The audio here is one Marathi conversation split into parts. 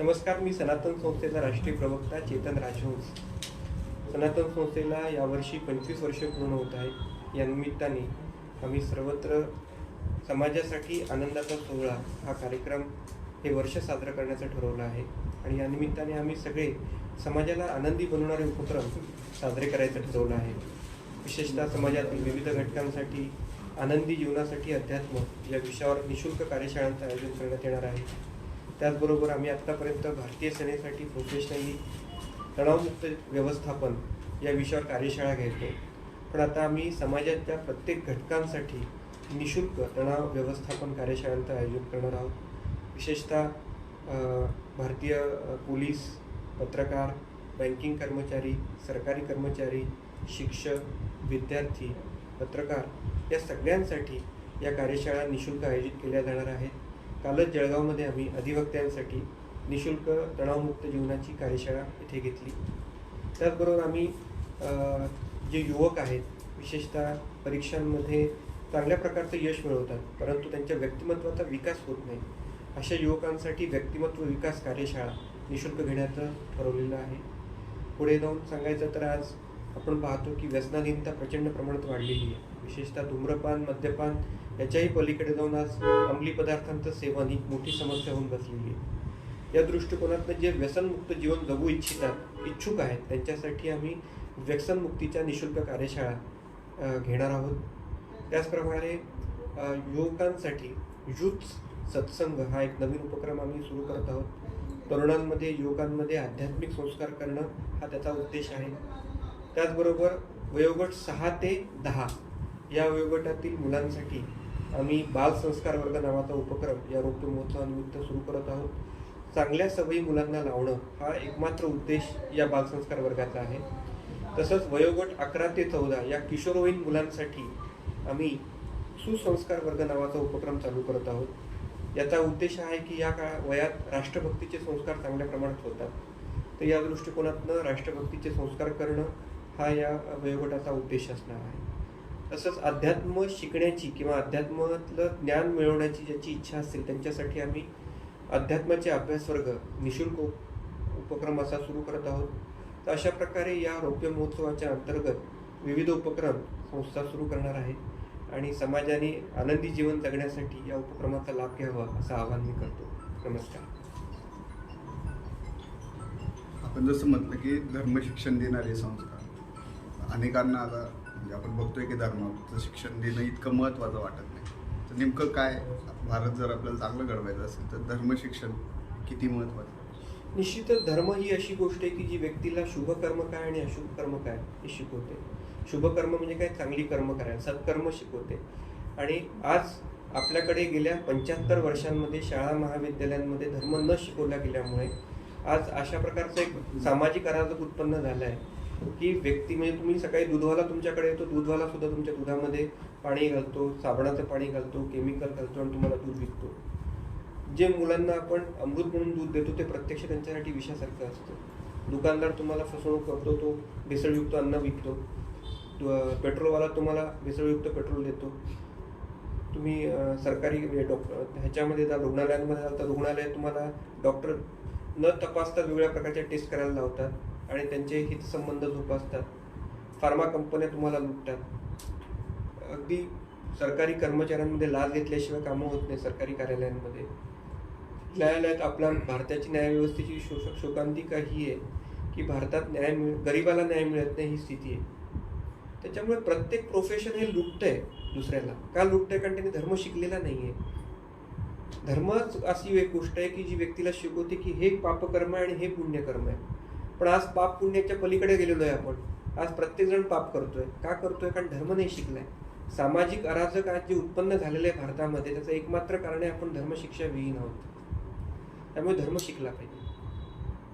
नमस्कार मी सनातन संस्थेचा राष्ट्रीय प्रवक्ता चेतन राजहंस. सनातन संस्थेला यावर्षी पंचवीस वर्ष पूर्ण होत आहे या निमित्ताने आम्ही सर्वत्र समाजासाठी आनंदाचा सोहळा हा कार्यक्रम हे वर्ष साजरं करण्याचं ठरवलं आहे. आणि या निमित्ताने आम्ही सगळे समाजाला आनंदी बनवणारे उपक्रम साजरे करायचं ठरवलं आहे. विशेषतः समाजातील विविध घटकांसाठी आनंदी जीवनासाठी अध्यात्म या विषयावर निशुल्क कार्यशाळांचं आयोजन करण्यात येणार आहे. त्याचबरोबर आम्ही आत्तापर्यंत भारतीय सेनेसाठी प्रोफेशनली तणावमुक्त व्यवस्थापन या विषयावर कार्यशाळा घ्यायचो पण आता आम्ही समाजाच्या प्रत्येक घटकांसाठी निशुल्क तणाव व्यवस्थापन कार्यशाळांचं आयोजन करणार आहोत. विशेषतः भारतीय पोलीस पत्रकार बँकिंग कर्मचारी सरकारी कर्मचारी शिक्षक विद्यार्थी पत्रकार या सगळ्यांसाठी या कार्यशाळा निशुल्क आयोजित केल्या जाणार आहेत. कालच जळगावमध्ये आम्ही अधिवक्त्यांसाठी निशुल्क तणावमुक्त जीवनाची कार्यशाळा इथे घेतली. त्याचबरोबर आम्ही जे युवक आहेत विशेषतः परीक्षांमध्ये चांगल्या प्रकारचं यश मिळवतात परंतु त्यांच्या व्यक्तिमत्वाचा विकास होत नाही. अशा युवकांसाठी व्यक्तिमत्व विकास कार्यशाळा निशुल्क घेण्याचं ठरवलेलं आहे. पुढे जाऊन सांगायचं तर आज आपण पाहतो की व्यसनाधीनता प्रचंड प्रमाणात वाढलेली आहे. विशेषतः धूम्रपान मद्यपान याच्याही पलीकडे जाऊन आज अंमली पदार्थांचं सेवन ही मोठी समस्या होऊन बसलेली आहे. या दृष्टिकोनातनं जे व्यसनमुक्त जीवन जगू इच्छितात इच्छुक आहेत त्यांच्यासाठी आम्ही व्यसनमुक्तीच्या निशुल्क कार्यशाळा घेणार आहोत. त्याचप्रमाणे युवकांसाठी युथ सत्संग हा एक नवीन उपक्रम आम्ही सुरू करत आहोत. तरुणांमध्ये युवकांमध्ये आध्यात्मिक संस्कार करणं हा त्याचा उद्देश आहे. त्याचबरोबर वयोगट सहा ते दहा या वयोगटातील मुलांसाठी आम्ही बाल संस्कार वर्ग नावाचा उपक्रम या रौप्य महोत्सवानिमित्त सुरू करत आहोत. चांगल्या सवयी मुलांना लावणं हा एकमात्र उद्देश या बालसंस्कार वर्गाचा आहे. तसंच वयोगट अकरा ते चौदा या किशोरवयीन मुलांसाठी आम्ही सुसंस्कार वर्ग नावाचा उपक्रम चालू करत आहोत. याचा उद्देश आहे की या काळा वयात राष्ट्रभक्तीचे संस्कार चांगल्या प्रमाणात होतात. तर या दृष्टिकोनातनं राष्ट्रभक्तीचे संस्कार करणं हा या वयोगटाचा उद्देश असणार आहे. तसंच अध्यात्म शिकण्याची किंवा अध्यात्मातलं ज्ञान मिळवण्याची ज्याची इच्छा असेल त्यांच्यासाठी आम्ही अध्यात्माचे अभ्यास वर्ग निशुल्क उपक्रम असा सुरू करत आहोत. तर अशा प्रकारे या रौप्य महोत्सवाच्या अंतर्गत विविध उपक्रम संस्था सुरू करणार आहे आणि समाजाने आनंदी जीवन जगण्यासाठी या उपक्रमाचा लाभ घ्यावा असं आवाहन मी करतो. नमस्कार. आपण जसं म्हटलं की धर्म शिक्षण देणारे संस्था अनेकांना आता म्हणजे आपण बघतोय की धर्माचं शिक्षण देणं इतकं महत्त्वाचं वाटत नाही. तर नेमकं काय? भारत जर आपल्याला चांगलं घडवायचं असेल तर धर्म शिक्षण किती महत्त्वाचं निश्चितच धर्म ही अशी गोष्ट आहे की जी व्यक्तीला शुभ कर्म काय आणि अशुभ कर्म काय हे शिकवते. शुभ कर्म म्हणजे काय? चांगली कर्म करायला. सत्कर्म शिकवते. आणि आज आपल्याकडे गेल्या पंच्याहत्तर वर्षांमध्ये शाळा महाविद्यालयांमध्ये धर्म न शिकवला गेल्यामुळे आज अशा प्रकारचं एक सामाजिक अराजक उत्पन्न झालं आहे की व्यक्ती म्हणजे तुम्ही सकाळी दूधवाला तुमच्याकडे येतो दूधवाला सुद्धा तुमच्या दुधामध्ये पाणी घालतो साबणाचं पाणी घालतो केमिकल घालतो आणि तुम्हाला दूध विकतो. जे मुलांना आपण अमृत म्हणून दूध देतो ते प्रत्यक्ष त्यांच्यासाठी विषासारखं असतं. दुकानदार तुम्हाला फसवणूक करतो तो भेसळयुक्त अन्न विकतो. पेट्रोलवाला तुम्हाला भेसळयुक्त पेट्रोल देतो. तुम्ही सरकारी म्हणजे डॉक्टर ह्याच्यामध्ये जा रुग्णालयांमध्ये जाल तर रुग्णालय तुम्हाला डॉक्टर न तपासता वेगवेगळ्या प्रकारच्या टेस्ट करायला लावतात. आणि त्यांचे हितसंबंध जोपासतात. फार्मा कंपन्या तुम्हाला लुटतात. अगदी सरकारी कर्मचाऱ्यांमध्ये लाच घेतल्याशिवाय कामं होत नाही सरकारी कार्यालयांमध्ये. न्यायालयात आपल्या भारताची न्यायव्यवस्थेची शोषक शोकांतिका ही आहे की भारतात न्याय मिळ गरिबाला न्याय मिळत नाही ही स्थिती आहे. त्याच्यामुळे प्रत्येक प्रोफेशन हे लुटतंय दुसऱ्याला. का लुटतंय? कारण त्यांनी धर्म शिकलेला नाही आहे धर्मच अशी एक गोष्ट आहे की जी व्यक्तीला शिकवते की हे पापकर्म आहे आणि हे पुण्यकर्म आहे. पण आज पाप पुण्याच्या पलीकडे गेलेलो आहे आपण. आज प्रत्येक जण पाप करतोय. का करतोय? कारण धर्म नाही शिकलाय. सामाजिक अराजक आज जे उत्पन्न झालेलं आहे भारतामध्ये त्याचं एकमात्र कारण आहे आपण धर्मशिक्षा विहीन आहोत. त्यामुळे धर्म शिकला पाहिजे.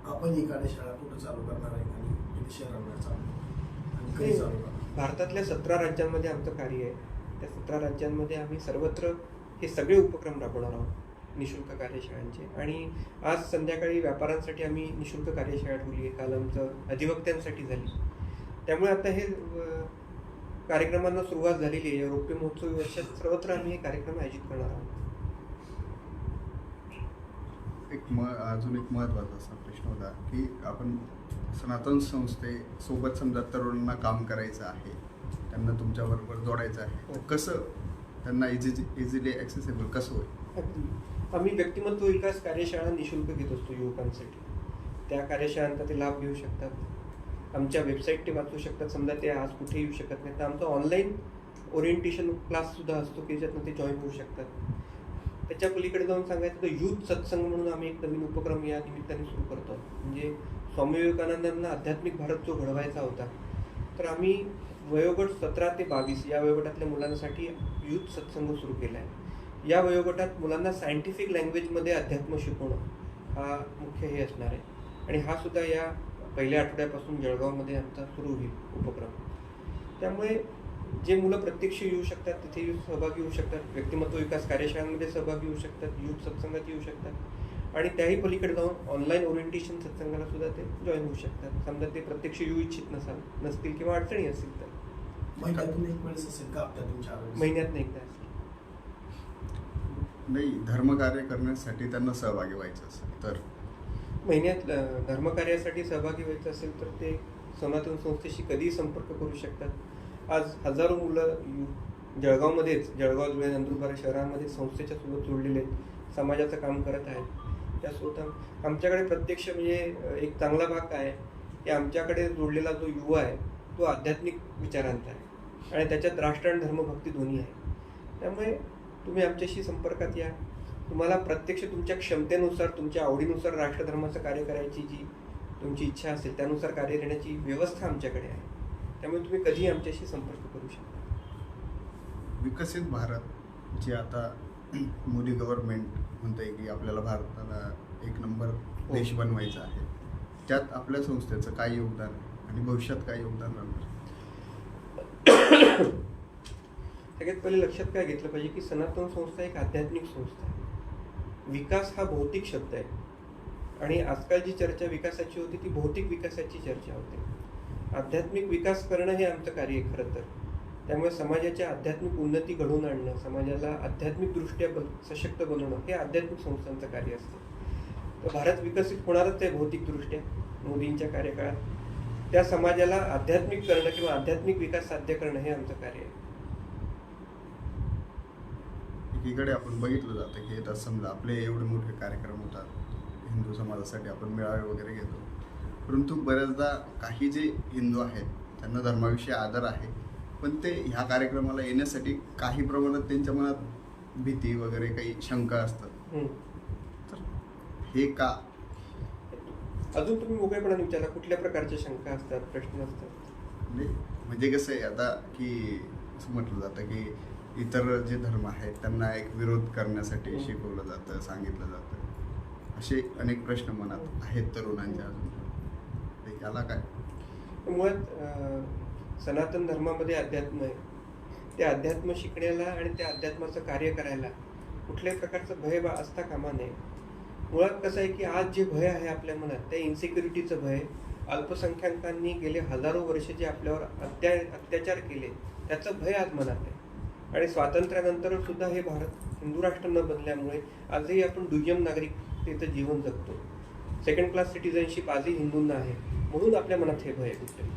आपण ही कार्यशाळा कुठं चालू करणार आहे आणि किती शहरांना चालू आणि भारतातल्या सतरा राज्यांमध्ये आमचं कार्य आहे. त्या सतरा राज्यांमध्ये आम्ही सर्वत्र हे सगळे उपक्रम राबवणार आहोत. निशुल्क कार्यशाळांचे. आणि आज संध्याकाळी व्यापाऱ्यांसाठी आम्ही निशुल्क कार्यशाळा ठेवली आहे. काल आमचं अधिवक्त्यांसाठी झाली. त्यामुळे आता हे कार्यक्रमांना सुरुवात झालेली आहे. रौप्य महोत्सवी वर्षात सर्वत्र आम्ही हे कार्यक्रम आयोजित करणार आहोत. एक म अजून एक महत्त्वाचा असा प्रश्न होता की आपण सनातन संस्थेसोबत समजा तरुणांना काम करायचं आहे. त्यांना तुमच्याबरोबर जोडायचं आहे. तर कसं त्यांना इझी इझिली ॲक्सेसेबल कसं होईल? आम्ही व्यक्तिमत्व विकास कार्यशाळा निशुल्क घेत असतो युवकांसाठी. त्या कार्यशाळांचा ते लाभ घेऊ शकतात. आमच्या वेबसाईट ते वाचू शकतात. समजा ते आज कुठे येऊ शकत नाही तर आमचा ऑनलाईन ओरिएंटेशन क्लाससुद्धा असतो की ज्यातनं ते जॉईन होऊ शकतात. त्याच्या पलीकडे जाऊन सांगायचं तर युथ सत्संग म्हणून आम्ही एक नवीन उपक्रम या निमित्ताने सुरू करतो. म्हणजे स्वामी विवेकानंदांना आध्यात्मिक भारत जो घडवायचा होता तर आम्ही वयोगट सतरा ते बावीस या वयोगटातल्या मुलांसाठी युथ सत्संग सुरू केला आहे या वयोगटात मुलांना सायंटिफिक लँग्वेजमध्ये अध्यात्म शिकवणं हा मुख्य हे असणार आहे. आणि हा सुद्धा या पहिल्या आठवड्यापासून जळगावमध्ये आमचा सुरू होईल उपक्रम. त्यामुळे जे मुलं प्रत्यक्ष येऊ शकतात तिथे येऊन सहभागी होऊ शकतात. व्यक्तिमत्व विकास कार्यशाळांमध्ये सहभागी होऊ शकतात. युथ सत्संगात येऊ शकतात. आणि त्याही पलीकडे जाऊन ऑनलाईन ओरिएंटेशन सत्संगाला सुद्धा ते जॉईन होऊ शकतात. समजा ते प्रत्यक्ष येऊ इच्छित नसाल नसतील किंवा अडचणी असतील तर. महिन्यातून एक वेळेस असेल का हप्त्यातून चार वेळेस महिन्यात एकदा असेल नाही धर्मकार्य करण्यासाठी त्यांना सहभागी व्हायचं असेल तर? महिन्यात धर्मकार्यासाठी सहभागी व्हायचं असेल तर ते सनातन संस्थेशी कधीही संपर्क करू शकतात. आज हजारो मुलं यु- जळगावमध्येच जळगाव धुळे नंदुरबार शहरामध्ये संस्थेच्या सोबत जोडलेले आहेत. समाजाचं काम करत आहेत. त्यासोबत आमच्याकडे प्रत्यक्ष म्हणजे एक चांगला भाग काय? आहे की आमच्याकडे जोडलेला जो युवा आहे तो आध्यात्मिक विचारांचा आहे. आणि त्याच्यात राष्ट्र आणि धर्मभक्ती दोन्ही आहे. त्यामुळे तुम्ही आमच्याशी संपर्कात या. तुम्हाला प्रत्यक्ष तुमच्या क्षमतेनुसार तुमच्या आवडीनुसार राष्ट्रधर्माचं कार्य करायची जी तुमची इच्छा असेल त्यानुसार कार्य करण्याची व्यवस्था आमच्याकडे आहे. त्यामुळे तुम्ही कधीही आमच्याशी संपर्क करू शकता. विकसित भारत जे आता मोदी गव्हर्नमेंट म्हणते की आपल्याला भारताला एक नंबर देश बनवायचा आहे. त्यात आपल्या संस्थेचं काय योगदान आहे आणि भविष्यात काय योगदान राहणार सगळ्यात पहिले लक्षात काय घेतलं पाहिजे की सनातन संस्था एक आध्यात्मिक संस्था आहे. विकास हा भौतिक शब्द आहे. आणि आजकाल जी चर्चा विकासाची होती ती भौतिक विकासाची चर्चा होते. आध्यात्मिक विकास करणं हे आमचं कार्य आहे खरं तर. त्यामुळे समाजाची आध्यात्मिक उन्नती घडवून आणणं समाजाला आध्यात्मिकदृष्ट्या बन सशक्त बनवणं हे आध्यात्मिक संस्थांचं कार्य असतं. तर भारत विकसित होणारच आहे भौतिकदृष्ट्या मोदींच्या कार्यकाळात. त्या समाजाला आध्यात्मिक करणं किंवा आध्यात्मिक विकास साध्य करणं हे आमचं कार्य आहे. एकीकडे आपण बघितलं जातं की आता समजा आपले एवढे मोठे कार्यक्रम होतात हिंदू समाजासाठी आपण मेळावे वगैरे घेतो. परंतु बऱ्याचदा काही जे हिंदू आहेत त्यांना धर्माविषयी आदर आहे पण ते ह्या कार्यक्रमाला येण्यासाठी काही प्रमाणात त्यांच्या मनात भीती वगैरे काही शंका असतात. तर हे का? अजून तुम्ही मोकळेपणाने विचारा कुठल्या प्रकारच्या शंका असतात प्रश्न असतात? म्हणजे म्हणजे कसं आहे आता की असं म्हटलं जातं की इतर जे धर्म आहेत त्यांना एक विरोध करण्यासाठी शिकवलं जातं सांगितलं जातं. असे अनेक प्रश्न मनात आहेत तरुणांच्या अजून. याला काय? मुळात सनातन धर्मामध्ये अध्यात्म आहे. ते अध्यात्म शिकण्याला आणि त्या अध्यात्माचं कार्य करायला कुठल्याही प्रकारचं भय बा असता कामा नये. मुळात कसं आहे की आज जे भय आहे आपल्या मनात त्या इन्सिक्युरिटीचं भय अल्पसंख्याकांनी गेले हजारो वर्ष जे आपल्यावर अत्या अत्याचार केले त्याचं भय आज मनात आहे. आणि स्वातंत्र्यानंतर सुद्धा हे भारत हिंदू राष्ट्र न बनल्यामुळे आजही आपण दुय्यम नागरिकतेचं जीवन जगतो. सेकंड क्लास सिटिझनशिप आजही हिंदूंना आहे म्हणून आपल्या मनात हे भय कुठे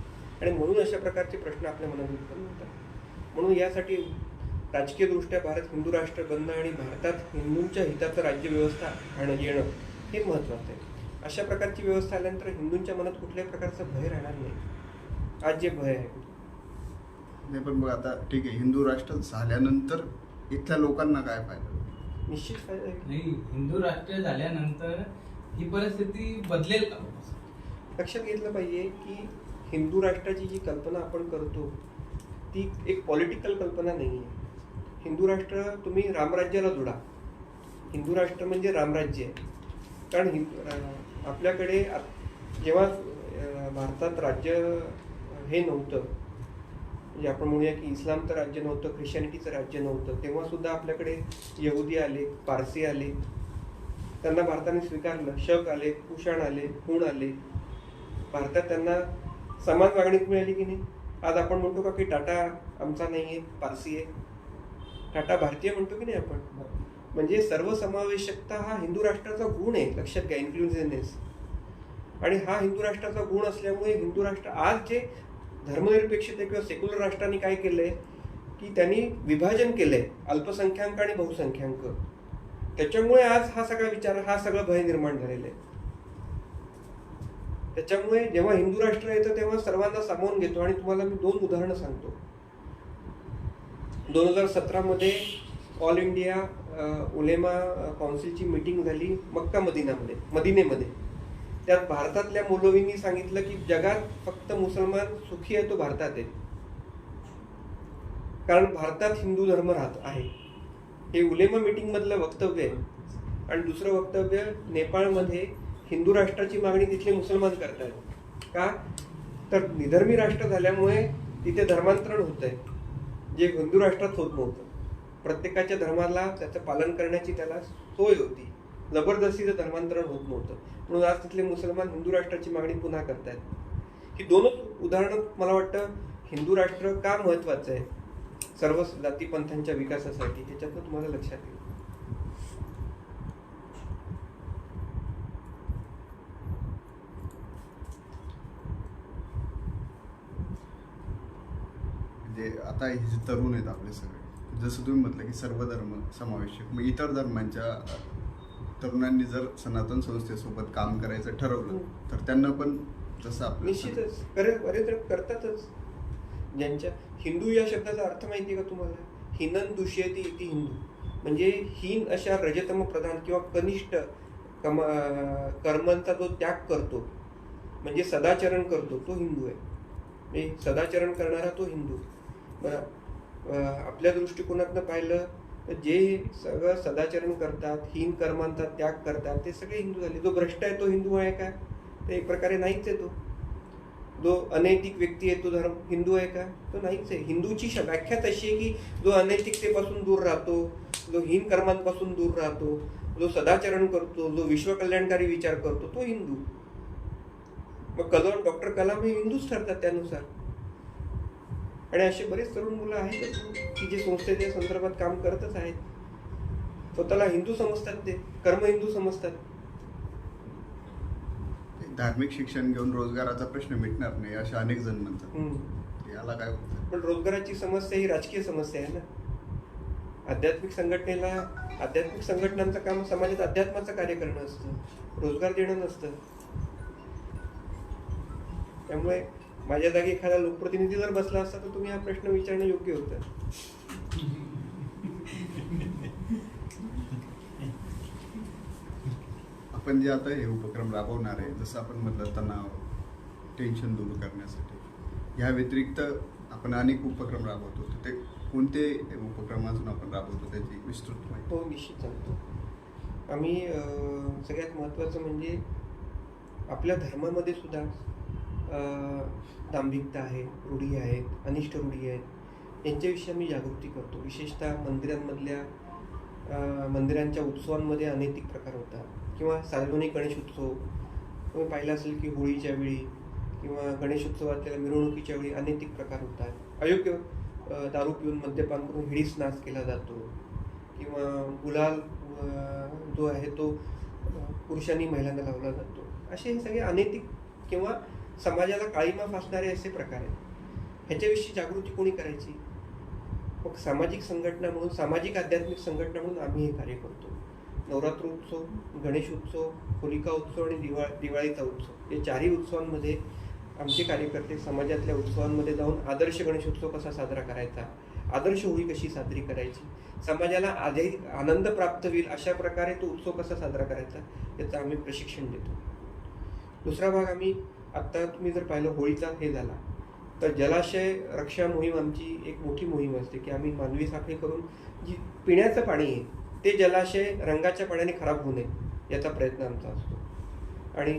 आणि म्हणून अशा प्रकारचे प्रश्न आपल्या मनात उत्पन्न होतात. म्हणून यासाठी राजकीयदृष्ट्या भारत हिंदू राष्ट्र बनणं आणि भारतात हिंदूंच्या हिताचं राज्यव्यवस्था आणणं येणं हे महत्त्वाचं आहे. अशा प्रकारची व्यवस्था आल्यानंतर हिंदूंच्या मनात कुठल्याही प्रकारचं भय राहणार नाही. आज जे भय आहे नाही पण मग आता ठीक आहे हिंदू राष्ट्र झाल्यानंतर इथल्या लोकांना काय फायदा? निश्चित फायदा आहे नाही हिंदू राष्ट्र झाल्यानंतर ही परिस्थिती बदलेल का? लक्षात घेतलं पाहिजे की हिंदू राष्ट्राची जी कल्पना आपण करतो ती एक पॉलिटिकल कल्पना नाही आहे. हिंदू राष्ट्र तुम्ही रामराज्याला जोडा. हिंदू राष्ट्र म्हणजे रामराज्य. आहे कारण हिंदू अं, आपल्याकडे आ- जेव्हा अं, भारतात राज्य हे नव्हतं म्हणजे आपण म्हणूया की इस्लामचं राज्य नव्हतं ख्रिश्चॅनिटीचं राज्य नव्हतं. तेव्हा सुद्धा आपल्याकडे यहुदी आले पारसी आले. त्यांना भारताने स्वीकारलं. शक आले कुषाण आले हुण आले. भारतात त्यांना समान वागणूक मिळाली की नाही? आज आपण म्हणतो का की टाटा आमचा नाही आहे पारसी आहे. टाटा भारतीय म्हणतो की नाही आपण? म्हणजे सर्वसमावेशकता हा हिंदू राष्ट्राचा गुण आहे लक्षात घ्या इन्क्लुझिव्हनेस आणि हा हिंदू राष्ट्राचा गुण असल्यामुळे हिंदू राष्ट्र आज जे धर्मनिरपेक्षते किंवा सेक्युलर राष्ट्रांनी काय केलंय? की त्यांनी विभाजन केलंय अल्पसंख्याक आणि बहुसंख्याक. त्याच्यामुळे आज हा सगळा विचार हा सगळं भय निर्माण झालेलं आहे. त्याच्यामुळे जेव्हा हिंदू राष्ट्र येतं तेव्हा सर्वांना सामावून घेतो. आणि तुम्हाला मी दोन उदाहरणं सांगतो. दोन हजार सतरामध्ये ऑल इंडिया उलेमा काउन्सिलची मीटिंग झाली मक्का मदिनामध्ये मदिनेमध्ये. त्यात भारतातल्या मौलवींनी सांगितलं की जगात फक्त मुसलमान सुखी आहे तो भारतात आहे. कारण भारतात हिंदू धर्म राहत आहे. हे उलेमा मिटिंगमधलं वक्तव्य आहे. आणि दुसरं वक्तव्य नेपाळमध्ये हिंदू राष्ट्राची मागणी तिथले मुसलमान करतायत. का? तर निधर्मी राष्ट्र झाल्यामुळे तिथे धर्मांतरण होत आहे जे हिंदू राष्ट्रात होत नव्हतं. प्रत्येकाच्या धर्माला त्याचं पालन करण्याची त्याला सोय होती. जबरदस्तीचं धर्मांतरण होत नव्हतं. म्हणून आज तिथले मुसलमान हिंदू राष्ट्राची मागणी पुन्हा करतायत. ही दोनच उदाहरणं मला वाटतं हिंदू राष्ट्र का महत्वाचं आहे? सर्व जातीपंथांच्या विकासासाठी ह्याच्यातनं तुम्हाला लक्षात येईल. म्हणजे आता हे जे तरुण आहेत आपले सगळे जसं तुम्ही म्हटलं की सर्व धर्म समावेशक मग इतर धर्मांच्या तरुणांनी जर सनातन संस्थेसोबत काम करायचं ठरवलं हम्म. तर त्यांना पण जसं आपलं निश्चितच. करे बरेच जण करतातच. ज्यांच्या हिंदू या शब्दाचा अर्थ माहिती आहे का तुम्हाला? हिनन दुष्यती इति हिंदू. म्हणजे हीन अशा रजतम प्रधान किंवा कनिष्ठ कमा कर्मांचा जो त्याग करतो म्हणजे सदाचरण करतो तो हिंदू आहे. म्हणजे सदाचरण करणारा तो हिंदू. बरं. आपल्या दृष्टिकोनातनं पाहिलं तर जे सगळं सदाचरण करतात हीन कर्मांचा त्याग करतात ते सगळे हिंदू झाले. जो भ्रष्ट आहे तो हिंदू आहे का? तर एक प्रकारे नाहीच आहे तो. जो अनैतिक व्यक्ती आहे तो धर्म हिंदू आहे का? तो नाहीच आहे. हिंदूची श- व्याख्या तशी आहे की जो अनैतिकतेपासून दूर राहतो जो हीन कर्मांपासून दूर राहतो जो सदाचरण करतो जो विश्वकल्याणकारी विचार करतो तो हिंदू. मग कलम डॉक्टर कलाम हे हिंदूच ठरतात त्यानुसार. आणि असे बरेच तरुण मुलं आहेत की जे संस्थेच्या संदर्भात काम करतच आहेत. स्वतःला हिंदू समजतात ते कर्म हिंदू समजतात. धार्मिक शिक्षण घेऊन रोजगाराचा प्रश्न मिटणार नाही असे अनेक जण म्हणतात. याला काय होतं? पण रोजगाराची समस्या ही राजकीय समस्या आहे ना. आध्यात्मिक संघटनेला आध्यात्मिक संघटनांचं काम समाजात अध्यात्माचं कार्य करणं असतं रोजगार देणं नसतं. त्यामुळे माझ्या जागी एखादा लोकप्रतिनिधी जर बसला असता तर तुम्ही हा प्रश्न विचारणं योग्य होतं. आपण जे आता हे उपक्रम राबवणार आहे जसं आपण म्हटलं तणाव टेन्शन दूर करण्यासाठी ह्या व्यतिरिक्त आपण अनेक उपक्रम राबवतो. तर ते कोणते उपक्रमातून आपण राबवतो त्याची विस्तृत माहिती? तो निश्चित सांगतो. आम्ही सगळ्यात महत्त्वाचं म्हणजे आपल्या धर्मामध्ये सुद्धा दांभिकता आहे रूढी आहेत अनिष्ट रूढी आहेत यांच्याविषयी आम्ही जागृती करतो. विशेषतः मंदिरांमधल्या मंदिरांच्या उत्सवांमध्ये अनैतिक प्रकार होतात. किंवा सार्वजनिक गणेश उत्सव. तुम्ही पाहिलं असेल की होळीच्या वेळी किंवा गणेशोत्सवातल्या मिरवणुकीच्या वेळी अनैतिक प्रकार होतात. अयोग्य दारू पिऊन मद्यपान करून हिडीस नाच केला जातो. किंवा गुलाल जो आहे तो पुरुषांनी महिलांना लावला जातो. असे हे सगळे अनैतिक किंवा समाजाला काळीमा फासणारे असे प्रकार आहेत. ह्याच्याविषयी जागृती कोणी करायची? मग सामाजिक संघटना म्हणून सामाजिक आध्यात्मिक संघटना म्हणून आम्ही हे कार्य करतो. नवरात्र उत्सव गणेश उत्सव होलिका उत्सव आणि दिवाळ दिवाळीचा उत्सव. या चारही उत्सवांमध्ये आमचे कार्यकर्ते समाजातल्या उत्सवांमध्ये जाऊन आदर्श गणेशोत्सव कसा साजरा करायचा? आदर्श होळी कशी साजरी करायची? समाजाला आधी आनंद प्राप्त होईल अशा प्रकारे तो उत्सव कसा साजरा करायचा? याचं आम्ही प्रशिक्षण देतो. दुसरा भाग आम्ही आत्ता तुम्ही जर पाहिलं होळीचा हे झाला तर जलाशय रक्षा मोहीम आमची एक मोठी मोहीम असते की आम्ही मानवी साखळी करून जी पिण्याचं पाणी आहे ते जलाशय रंगाच्या पाण्याने खराब होऊ नये याचा प्रयत्न आमचा असतो. आणि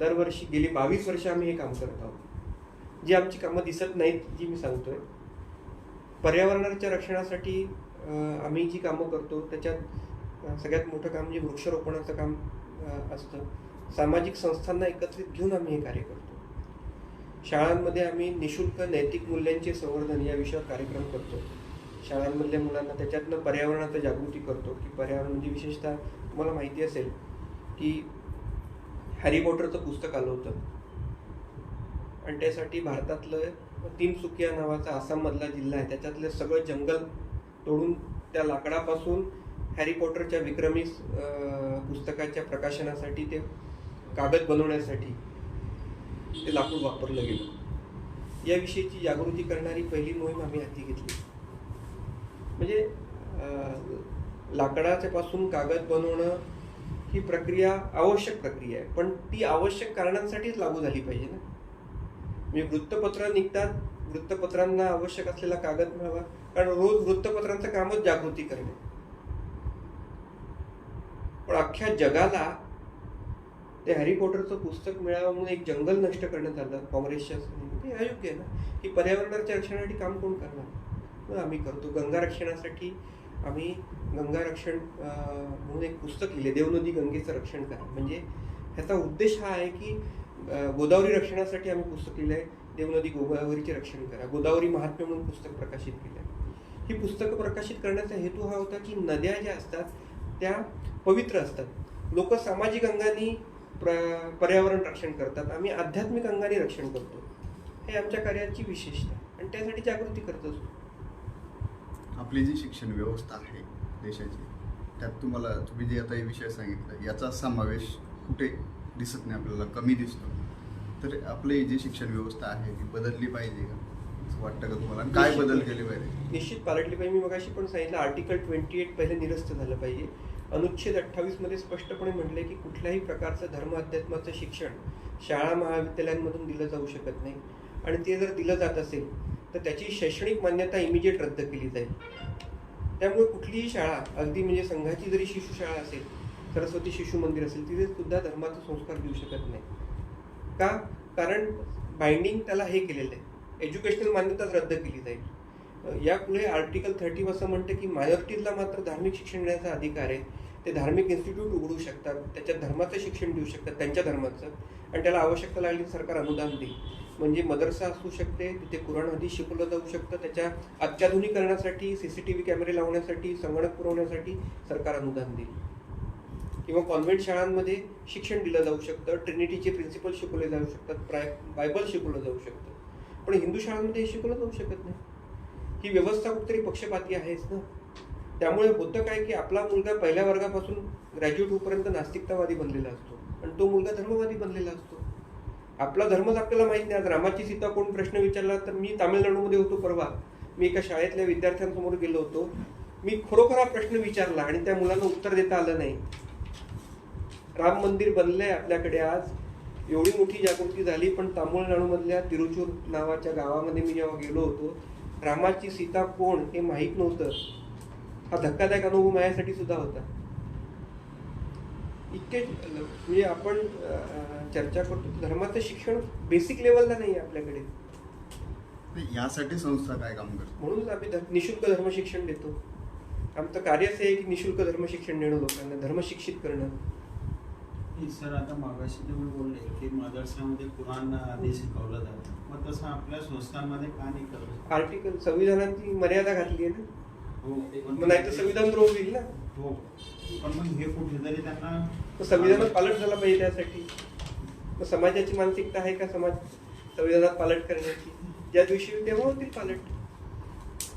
दरवर्षी गेली बावीस वर्ष आम्ही हे काम करत आहोत. जी आमची कामं दिसत नाहीत जी मी सांगतोय पर्यावरणाच्या रक्षणासाठी आम्ही जी कामं करतो त्याच्यात सगळ्यात मोठं काम म्हणजे वृक्षारोपणाचं काम असतं. सामाजिक संस्थांना एकत्रित घेऊन आम्ही हे कार्य करतो. शाळांमध्ये आम्ही निशुल्क नैतिक मूल्यांचे संवर्धन या विषयावर कार्यक्रम करतो. शाळांमधल्या मुलांना त्याच्यातनं पर्यावरणाचं जागृती करतो. की पर्यावरण म्हणजे विशेषतः तुम्हाला माहिती असेल की हॅरी पॉटरचं पुस्तक आलं होतं. आणि त्यासाठी भारतातलं तिनसुकिया नावाचा आसाममधला जिल्हा आहे. त्याच्यातलं सगळं जंगल तोडून त्या लाकडापासून हॅरी पॉटरच्या विक्रमी पुस्तकाच्या प्रकाशनासाठी ते कागद बनवण्यासाठी ते लाकूड वापरलं गेलं. याविषयीची जागृती करणारी पहिली मोहीम आम्ही हाती घेतली. म्हणजे लाकडाच्या पासून कागद बनवणं ही प्रक्रिया आवश्यक प्रक्रिया आहे. पण ती आवश्यक कारणांसाठीच लागू झाली पाहिजे ना. म्हणजे वृत्तपत्र निघतात वृत्तपत्रांना आवश्यक असलेला कागद मिळावा. कारण रोज वृत्तपत्रांचं कामच जागृती करणे. पण अख्ख्या जगाला ते हॅरी पॉटरचं पुस्तक मिळावं म्हणून एक जंगल नष्ट करण्यात आलं काँग्रेसच्या ते अयोग्य आहे ना? की पर्यावरणाच्या रक्षणासाठी काम कोण करणार? मग आम्ही करतो. गंगा रक्षणासाठी आम्ही गंगा रक्षण म्हणून एक पुस्तक लिहिले. देवनदी गंगेचं रक्षण करा. म्हणजे ह्याचा उद्देश हा आहे की गोदावरी रक्षणासाठी आम्ही पुस्तक लिहिलं आहे देवनदी गोदावरीचे रक्षण करा. गोदावरी महात्म्य म्हणून पुस्तक प्रकाशित केलं आहे ही पुस्तकं प्रकाशित करण्याचा हेतू हा होता की नद्या ज्या असतात त्या पवित्र असतात. लोक सामाजिक अंगाने प्र पर्यावरण रक्षण करतात. आम्ही आध्यात्मिक अंगाने रक्षण करतो. हे आमच्या कार्याची विशेषता. आणि त्यासाठी जागृती करत असतो. आपली जी शिक्षण व्यवस्था आहे देशाची त्यात तुम्हाला तुम्ही जे आता हे विषय सांगितला याचा समावेश कुठे दिसत नाही आपल्याला कमी दिसतो. तर आपली जी शिक्षण व्यवस्था आहे ती बदलली पाहिजे का? असं वाटतं का तुम्हाला? काय बदल केले पाहिजे? निश्चित पालटली पाहिजे. मी मगाशी पण सांगितलं आर्टिकल ट्वेंटी एट पहिले निरस्त झालं पाहिजे. अनुच्छेद अठ्ठावीसमध्ये स्पष्टपणे म्हटलंय की कुठल्याही प्रकारचं धर्म अध्यात्माचं शिक्षण शाळा महाविद्यालयांमधून दिलं जाऊ शकत नाही. आणि ते जर दिलं जात असेल तर त्याची शैक्षणिक मान्यता इमिजिएट रद्द केली जाईल. त्यामुळे कुठलीही शाळा अगदी म्हणजे संघाची जरी शिशु शाळा असेल सरस्वती शिशु मंदिर असेल तिथे सुद्धा धर्माचा संस्कार देऊ शकत नाही. का? कारण बाइंडिंग त्याला हे केलेलं आहे. एज्युकेशनल मान्यताच रद्द केली जाईल. यापुढे आर्टिकल थर्टी असं म्हणतं की मायनॉरिटीजला मात्र धार्मिक शिक्षण देण्याचा अधिकार आहे. ते धार्मिक इन्स्टिट्यूट उघडू शकतात त्याच्यात धर्माचं शिक्षण देऊ शकतात त्यांच्या धर्माचं. आणि त्याला आवश्यकता लागली सरकार अनुदान देईल. म्हणजे मदरसा असू शकते तिथे कुराण हदीस शिकवलं जाऊ शकतं त्याच्या अत्याधुनिकरणासाठी सी सी टी व्ही कॅमेरे लावण्यासाठी संगणक पुरवण्यासाठी सरकार अनुदान देईल. किंवा कॉन्व्हेंट शाळांमध्ये शिक्षण दिलं जाऊ शकतं ट्रिनिटीचे प्रिन्सिपल शिकवले जाऊ शकतात प्राय बायबल शिकवलं जाऊ शकतं. पण हिंदू शाळांमध्ये हे शिकवलं जाऊ शकत नाही. ही व्यवस्था कुठेतरी पक्षपाती आहेच ना. त्यामुळे होतं काय की आपला मुलगा पहिल्या वर्गापासून ग्रॅज्युएट होईपर्यंत नास्तिकतावादी बनलेला असतो. आणि तो मुलगा धर्मवादी बनलेला असतो. आपला धर्मच आपल्याला माहीत नाही. आज रामाची सीता कोण प्रश्न विचारला तर मी तामिळनाडूमध्ये होतो परवा. मी एका शाळेतल्या विद्यार्थ्यांसमोर गेलो होतो. मी खरोखर हा प्रश्न विचारला आणि त्या मुलांना उत्तर देता आलं नाही. राम मंदिर बनलंय आपल्याकडे आज. एवढी मोठी जागृती झाली पण तामिळनाडूमधल्या तिरुचूर नावाच्या गावामध्ये मी जेव्हा गेलो होतो रामाची सीता कोण हे माहीत नव्हतं. हा धक्कादायक अनुभव माझ्यासाठी सुद्धा होता. इतके म्हणजे आपण चर्चा करतो धर्माचं शिक्षण बेसिक लेवलला नाही आहे आपल्याकडे. यासाठी संस्था काय काम करते? म्हणूनच आम्ही निशुल्क धर्म शिक्षण देतो. आमचं कार्यच आहे की निशुल्क धर्म शिक्षण देणं लोकांना धर्म शिक्षित करणं. सर आता मागाशी तुम्ही बोलले की मदरशामध्ये कुराण आधी शिकवलं जातं. मग तसं आपल्या संस्थांमध्ये का नाही करत? आर्टिकल संविधानाची मर्यादा घातली आहे ना? नाही तर संविधान द्रोह होईल ना? हो. पण मग हे कुठेतरी त्यांना तर संविधानात पालट झाला पाहिजे त्यासाठी. मग समाजाची मानसिकता आहे का समाज? संविधानात पालट करण्याची. ज्या दिवशी तेव्हा होतील पालट.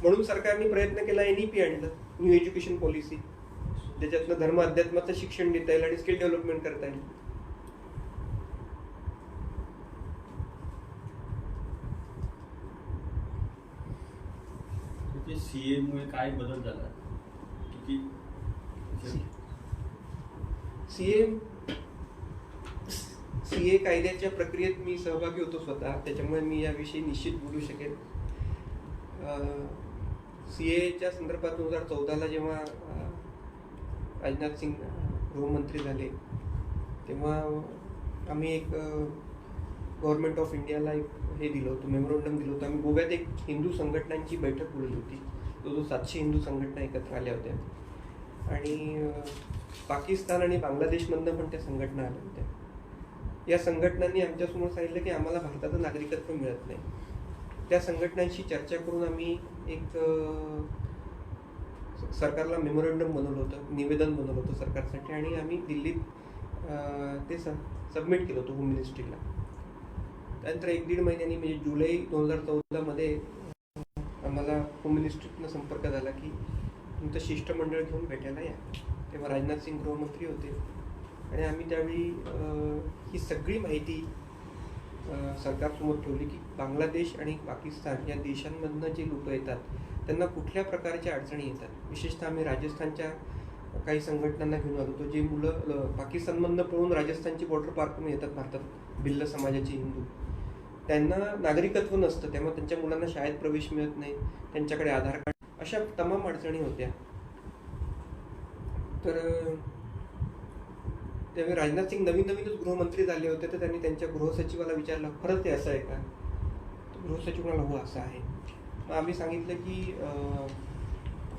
म्हणून सरकारने प्रयत्न केला एनईपी आणलं न्यू एज्युकेशन पॉलिसी. ज्याच्यातनं धर्म अध्यात्माचं शिक्षण देता येईल आणि स्किल डेव्हलपमेंट करता येईल. म्हणजे ते सीए मुळे काय बदल झाला? किती? सीए सीए कायद्याच्या प्रक्रियेत मी सहभागी होतो स्वतः. त्याच्यामुळे मी याविषयी निश्चित बोलू शकेन. सी एच्या संदर्भात दोन हजार चौदाला जेव्हा राजनाथ सिंग गृहमंत्री झाले तेव्हा आम्ही एक गव्हर्नमेंट ऑफ इंडियाला एक हे दिलं होतं मेमोरंडम दिलं होतं. आम्ही गोव्यात एक हिंदू संघटनांची बैठक बोलवली होती. जवळजवळ सातशे हिंदू संघटना एकत्र आल्या होत्या. आणि पाकिस्तान आणि बांगलादेशमधनं पण त्या संघटना आल्या होत्या. या संघटनांनी आमच्यासमोर सांगितलं की आम्हाला भारताचं नागरिकत्व मिळत नाही. त्या संघटनांशी चर्चा करून आम्ही एक सरकारला मेमोरंडम बनवलं होतं निवेदन बनवलं होतं सरकारसाठी. आणि आम्ही दिल्लीत ते स सबमिट केलं होतं होम मिनिस्ट्रीला त्यानंतर एक दीड महिन्यांनी म्हणजे जुलै दोन हजार चौदामध्ये आम्हाला होम मिनिस्ट्रीतनं संपर्क झाला की तुमचं शिष्टमंडळ घेऊन भेटायला या. तेव्हा राजनाथ सिंग गृहमंत्री होते. आणि आम्ही त्यावेळी ही सगळी माहिती सरकारसमोर ठेवली की बांगलादेश आणि पाकिस्तान या देशांमधनं जे लोक येतात त्यांना कुठल्या प्रकारच्या अडचणी येतात? विशेषतः आम्ही राजस्थानच्या काही संघटनांना घेऊन आलो होतो जे मुलं पाकिस्तानमधनं पळून राजस्थानची बॉर्डर पार करून येतात भारतात भिल्ल समाजाचे हिंदू. त्यांना नागरिकत्व नसतं त्यामुळे त्यांच्या मुलांना शाळेत प्रवेश मिळत नाही त्यांच्याकडे आधार कार्ड अशा तमाम अडचणी होत्या. तर त्यावेळी राजनाथ सिंग नवीन नवीनच गृहमंत्री झाले होते तर त्यांनी त्यांच्या गृहसचिवाला विचारलं खरंच ते असं आहे का? गृहसचिव म्हणाला हो असं आहे. मग आम्ही सांगितलं की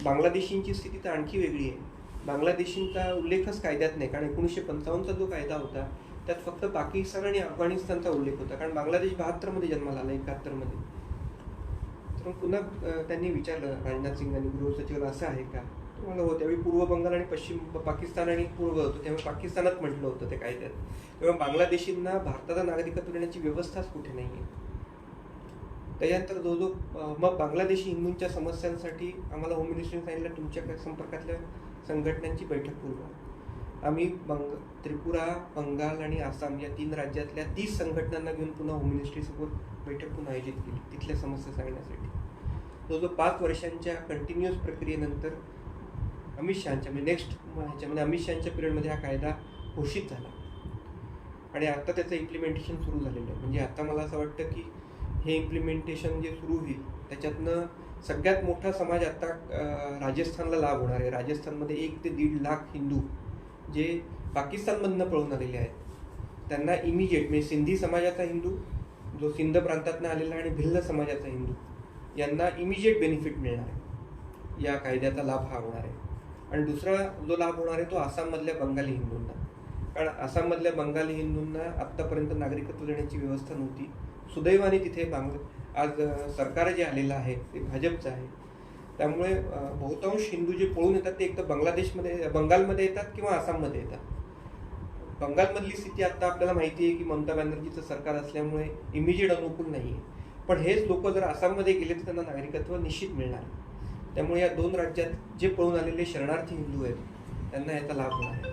बांगलादेशींची स्थिती तर आणखी वेगळी आहे. बांगलादेशींचा उल्लेखच कायद्यात नाही कारण एकोणीसशे पंचावन्नचा जो कायदा होता त्यात फक्त पाकिस्तान आणि अफगाणिस्तानचा उल्लेख होता. कारण बांगलादेश बहात्तरमध्ये जन्माला आला एकाहत्तरमध्ये. तर मग पुन्हा त्यांनी विचारलं राजनाथ सिंग आणि गृहसचिवाला असं आहे का? तुम्हाला हो त्यावेळी पूर्व बंगाल आणि पश्चिम पाकिस्तान आणि पूर्व होतं. तेव्हा पाकिस्तानात म्हटलं होतं ते कायद्यात तेव्हा बांगलादेशींना भारताचा नागरिकत्व देण्याची व्यवस्थाच कुठे नाही आहे त्याच्यानंतर जो जो मग बांगलादेशी हिंदूंच्या समस्यांसाठी आम्हाला होम मिनिस्टरने सांगितलं तुमच्या संपर्कातल्या संघटनांची बैठक बोलवा आम्ही बंग त्रिपुरा बंगाल आणि आसाम या तीन राज्यातल्या तीस संघटनांना घेऊन पुन्हा होम मिनिस्ट्रीसोबत बैठक पुन्हा आयोजित केली. तिथल्या समस्या सांगण्यासाठी. जो जो पाच वर्षांच्या कंटिन्युअस प्रक्रियेनंतर अमित शहाच्या म्हणजे नेक्स्ट ह्याच्यामध्ये अमित शहाच्या पिरियडमध्ये हा कायदा घोषित झाला. आणि आता त्याचं इम्प्लिमेंटेशन सुरू झालेलं आहे. म्हणजे आता मला असं वाटतं की हे इम्प्लिमेंटेशन जे सुरू होईल त्याच्यातनं सगळ्यात मोठा समाज आता राजस्थानला लाभ होणार आहे. राजस्थानमध्ये एक ते दीड लाख हिंदू जे पाकिस्तानमधनं पळून आलेले आहेत त्यांना इमिजिएट म्हणजे सिंधी समाजाचा हिंदू जो सिंध प्रांतातनं आलेला आणि भिल्ल समाजाचा हिंदू यांना इमिजिएट बेनिफिट मिळणार आहे. या कायद्याचा लाभ हा होणार आहे. आणि दुसरा जो लाभ होणार आहे तो आसाममधल्या बंगाली हिंदूंना. कारण आसाममधल्या बंगाली हिंदूंना आत्तापर्यंत नागरिकत्व देण्याची व्यवस्था नव्हती. सुदैवाने तिथे बांग आज सरकार जे आलेलं आहे ते भाजपचं आहे त्यामुळे बहुतांश हिंदू जे पळून येतात ते एक तर बांगलादेशमध्ये बंगालमध्ये येतात किंवा आसाममध्ये येतात. बंगालमधली स्थिती आता आपल्याला माहिती आहे की ममता बॅनर्जीचं सरकार असल्यामुळे इमिजिएट अनुकूल नाही आहे. पण हेच लोक जर आसाममध्ये गेले तर त्यांना नागरिकत्व निश्चित मिळणार. त्यामुळे या दोन राज्यात जे पळून आलेले शरणार्थी हिंदू आहेत त्यांना याचा लाभ होणार आहे.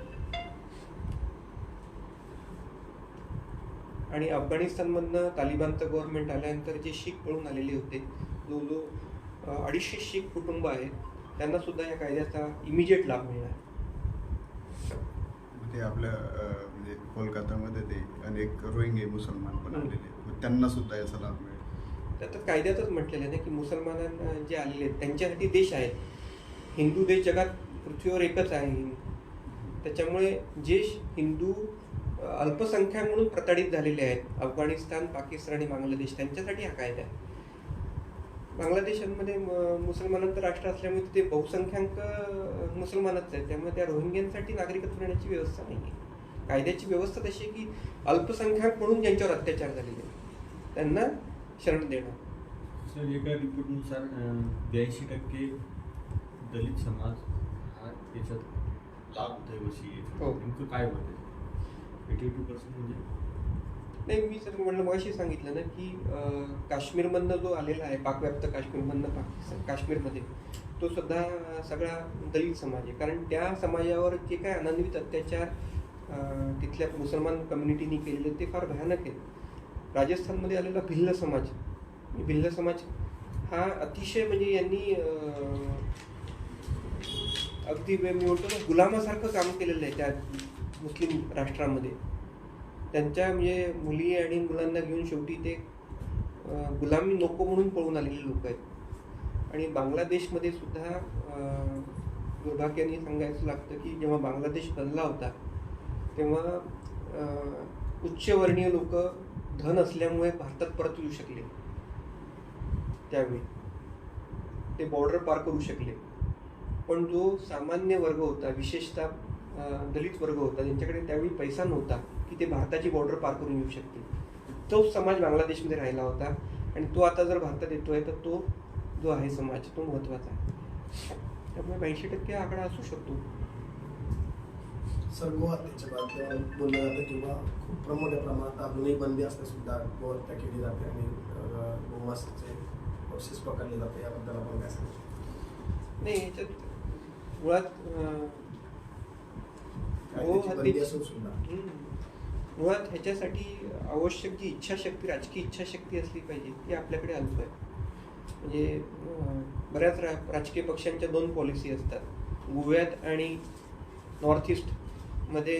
आणि अफगाणिस्तानमधनं तालिबानचं गव्हर्नमेंट आल्यानंतर जे शीख पळून आलेले होते जो जो अडीचशे शीख कुटुंब आहेत. त्यांना सुद्धा या कायद्याचा इमिजिएट लाभ मिळणार. ते आपल्या म्हणजे कोलकातामध्ये ते अनेक रोहिंगे मुसलमान पण. आलेले त्यांना सुद्धा याचा लाभ मिळेल. त्यात कायद्यातच म्हटलेलं आहे ना की मुसलमानांना जे आलेले आहेत त्यांच्यासाठी देश आहेत हिंदू देश जगात पृथ्वीवर एकच आहे. त्याच्यामुळे जे हिंदू अल्पसंख्याक म्हणून प्रताडित झालेले आहेत अफगाणिस्तान पाकिस्तान आणि बांगलादेश त्यांच्यासाठी हा कायदा आहे. बांगलादेशांमध्ये म- मुसलमानांचं राष्ट्र असल्यामुळे तिथे बहुसंख्याक मुसलमानच आहेत. त्यामुळे त्या रोहिंग्यांसाठी नागरिकत्व देण्याची व्यवस्था नाही आहे कायद्याची व्यवस्था तशी आहे की अल्पसंख्याक म्हणून ज्यांच्यावर अत्याचार झालेले त्यांना शरण देणं. सर एका रिपोर्टनुसार ब्याऐंशी टक्के दलित समाज हा याच्यात लाभ होतोय वर्षी हो. नेमकं काय होतं एटी टू पर्सेंट म्हणजे? नाही मी सर म्हणलं मगाशी सांगितलं ना की काश्मीरमधनं जो आलेला आहे पाकव्याप्त काश्मीरमधनं पाकिस्तान काश्मीरमध्ये तो सुद्धा सगळा दलित समाज आहे. कारण त्या समाजावर जे काय अनन्वित अत्याचार तिथल्या मुसलमान कम्युनिटीनी केलेले ते फार भयानक आहेत. राजस्थानमध्ये आलेला भिल्ल समाज म्हणजे भिल्ल समाज हा अतिशय म्हणजे यांनी अगदी मी म्हणतो गुलामासारखं काम केलेलं आहे त्या मुस्लिम राष्ट्रामध्ये. त्यांच्या म्हणजे मुली आणि मुलांना घेऊन शेवटी ते गुलामी नको म्हणून पळून आलेले लोक आहेत. आणि बांगलादेशमध्ये सुद्धा दुर्भाग्याने सांगायचं लागतं की जेव्हा बांगलादेश बनला होता तेव्हा उच्चवर्णीय लोक धन असल्यामुळे भारतात परत येऊ शकले. त्यावेळी. ते बॉर्डर पार करू शकले. पण जो सामान्य वर्ग होता विशेषतः दलित वर्ग होता ज्यांच्याकडे त्यावेळी पैसा नव्हता की ते भारताची बॉर्डर पार करून येऊ शकतील. तो समाज बांगलादेशमध्ये राहिला होता आणि तो आता जर भारतात येतोय तर तो जो आहे समाज तो महत्त्वाचा आहे. त्यामुळे ब्याऐंशी टक्के आकडा असू शकतो. सर गोहत्याच्या बाबतीत बोललं जातं किंवा खूप प्रमोठ्या प्रमाणात अजूनही बंदी असते सुद्धा गोहत्या केली जाते आणि गोमांसाचे प्रोसेस पकडले जाते. याबद्दल आपण काय सांगू? नाही याच्यात मुळात गोहत्येची- असून सुद्धा. मुळात ह्याच्यासाठी आवश्यक जी इच्छाशक्ती राजकीय इच्छाशक्ती असली पाहिजे ती आपल्याकडे अल्प आहे. म्हणजे बऱ्याच रा राजकीय पक्षांच्या दोन पॉलिसी असतात. गोव्यात आणि नॉर्थ ईस्टमध्ये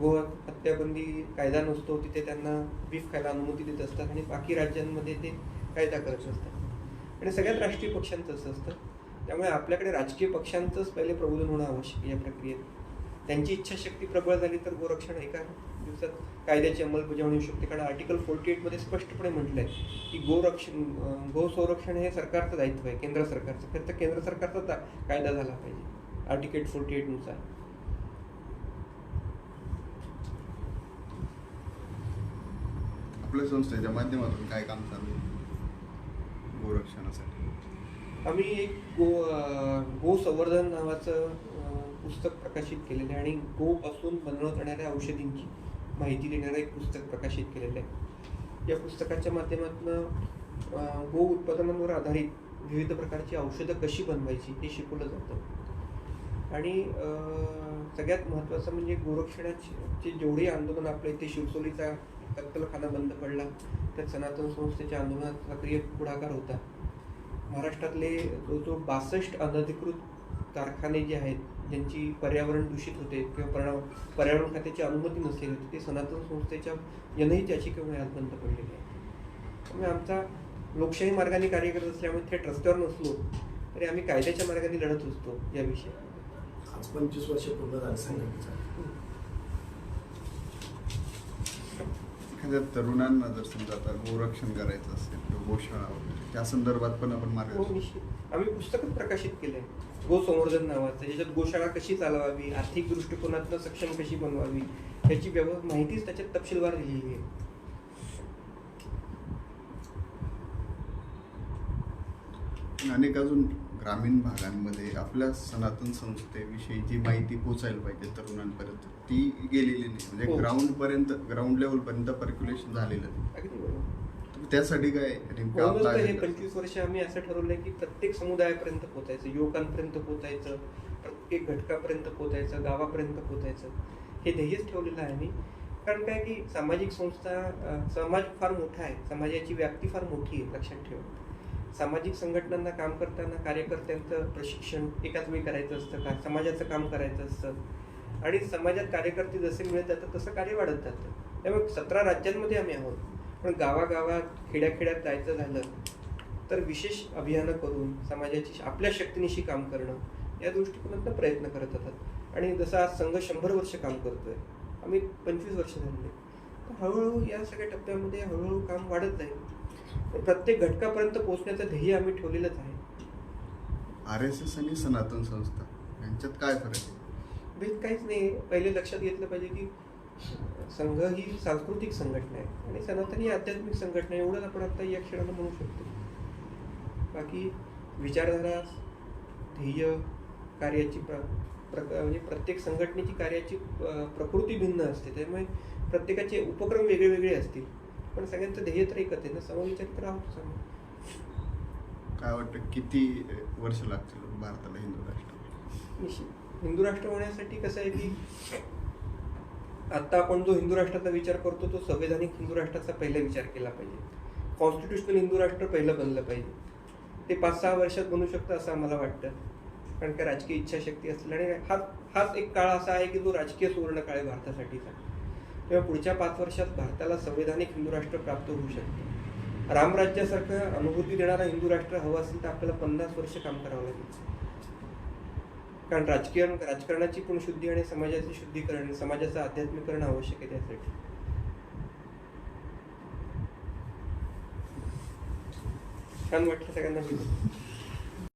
गोवा हत्याबंदी कायदा नसतो तिथे त्यांना बीफ खायला अनुमती देत असतात आणि बाकी राज्यांमध्ये ते कायदा करत असतात. आणि सगळ्यात राष्ट्रीय पक्षांचं असं असतं. त्यामुळे आपल्याकडे राजकीय पक्षांचंच पहिले प्रबोधन होणं आवश्यक या प्रक्रियेत. त्यांची इच्छाशक्ती प्रबळ झाली तर गोरक्षण एका दिवसात कायद्याची अंमलबजावणी होऊ शकते. कारण आर्टिकल फोर्टी एटमध्ये स्पष्टपणे म्हटलं आहे की गोरक्षण गो संरक्षण हे सरकारचं दायित्व आहे केंद्र सरकारचं. खरं तर केंद्र सरकारचा कायदा झाला पाहिजे आर्टिकल फोर्टी एटनुसार आपल्या संस्थेच्या माध्यमातून काय काम चालू आहे? गोरक्षणासाठी. आम्ही एक गो गो संवर्धन नावाचं पुस्तक प्रकाशित केलेलं आहे आणि गोपासून बनवण्यात येणाऱ्या औषधींची. माहिती देणारं एक पुस्तक प्रकाशित केलेलं आहे. या पुस्तकाच्या माध्यमातून गो उत्पादनांवर आधारित विविध प्रकारची औषधं कशी बनवायची हे शिकवलं जातं. आणि सगळ्यात महत्त्वाचं म्हणजे गोरक्षणाचे जेवढे आंदोलन आपल्या इथे शिवसोलीचा कत्तलखाना बंद पडला त्यात सनातन संस्थेच्या आंदोलनात सक्रिय पुढाकार होता. महाराष्ट्रातले जो जो बासष्ट अनधिकृत कारखाने जे आहेत ज्यांची पर्यावरण दूषित होते किंवा परिणाम पर्यावरण खात्याची अनुमती नसलेली होती. ते सनातन संस्थेच्या जनहित याचिकेमुळे आज बंद पडलेले आहे. त्यामुळे आमचा लोकशाही मार्गाने कार्य करत असल्यामुळे थेट रस्त्यावर नसलो तरी आम्ही कायद्याच्या मार्गाने लढत असतो याविषयी. आज पंचवीस वर्ष पूर्ण झाली एखाद्या तरुणांना जर समजा आता गोरक्षण करायचं असेल किंवा गोशाळा वगैरे त्या संदर्भात पण आपण हो मार्गदर्शन निश्चित. आम्ही पुस्तकच प्रकाशित केलंय. गो संवर्धन नावाचं ज्याच्यात गोशाळा कशी चालवावी आर्थिक दृष्टिकोनातनं सक्षम कशी बनवावी याची व्यव माहितीच त्याच्यात तपशीलवार लिहिली आहे. अनेक अजून ग्रामीण भागांमध्ये आपल्या सनातन संस्थेविषयी जी माहिती पोचायला पाहिजे तरुणांपर्यंत ती गेलेली नाही. म्हणजे हो. ग्राउंड पर्यंत ग्राउंड लेवल पर्यंत पर्क्युलेशन झालेलं नाही. त्यासाठी काय हे? पंचवीस वर्ष आम्ही असं ठरवलंय की प्रत्येक समुदायापर्यंत पोहोचायचं युवकांपर्यंत पोहोचायचं प्रत्येक घटकापर्यंत पोहोचायचं गावापर्यंत पोहोचायचं. हे ध्येयच ठेवलेलं आहे आम्ही. कारण काय की सामाजिक संस्था समाज फार मोठा आहे. समाजाची व्याप्ती फार मोठी आहे लक्षात ठेवा. सामाजिक संघटनांना काम करताना कार्यकर्त्यांचं प्रशिक्षण एकाच वेळी करायचं असतं का? समाजाचं काम करायचं असतं. आणि समाजात कार्यकर्ते जसे मिळत जातात तसं कार्य वाढत जातं. त्यामुळे सतरा राज्यांमध्ये आम्ही आहोत. पण गावागावात खेड्याखेड्यात जायचं झालं तर विशेष अभियानं करून समाजाची आपल्या शक्तीनिशी काम करणं या दृष्टिकोनातनं प्रयत्न करत होतात आणि जसं आज संघ शंभर वर्ष काम करतोय आम्ही पंचवीस वर्ष झालेले तर हळूहळू या सगळ्या टप्प्यामध्ये हळूहळू काम वाढत जाईल. प्रत्येक घटकापर्यंत पोहोचण्याचं ध्येय आम्ही ठेवलेलंच आहे. आर एस एस आणि सनातन संस्था यांच्यात काय फरक आहे? काहीच नाही. पहिले लक्षात घेतलं पाहिजे की संघ ही सांस्कृतिक संघटना आहे. आणि सनातन ही आध्यात्मिक संघटना आहे एवढंच आपण आता या क्षणाला म्हणू शकतो. बाकी विचारधारा ध्येय कार्याची प्र म्हणजे प्रत्येक संघटनेची कार्याची प्रकृती भिन्न असते. त्यामुळे प्रत्येकाचे उपक्रम वेगळे वेगळे असतील. पण सगळ्यांचं ध्येय तर एकच आहे ना? समविचार तर आहोत. काय वाटतं किती वर्ष लागतील भारताला हिंदू राष्ट्र? हिंदू राष्ट्र होण्यासाठी कसं आहे की आता आपण जो हिंदू राष्ट्राचा विचार करतो तो संवैधानिक हिंदू राष्ट्राचा पहिला विचार केला पाहिजे. कॉन्स्टिट्युशनल हिंदू राष्ट्र पहिलं बनलं पाहिजे. ते पाच सहा वर्षात बनू शकतं असं आम्हाला वाटतं. कारण का राजकीय इच्छाशक्ती असल्याने हा हाच एक काळ असा आहे की जो राजकीय सुवर्ण काळ आहे भारतासाठीचा. तेव्हा पुढच्या पाच वर्षात भारताला संवैधानिक हिंदू राष्ट्र प्राप्त होऊ शकतं. रामराज्यासारखं अनुभूती देणारा हिंदू राष्ट्र हवं असेल तर आपल्याला पन्नास वर्ष काम करावं लागेल. कारण राजकीय राजकारणाची पण शुद्धी आणि समाजाची शुद्धीकरण समाजाचं आध्यात्मिकरण आवश्यक आहे त्यासाठी. छान वाटलं सगळ्यांना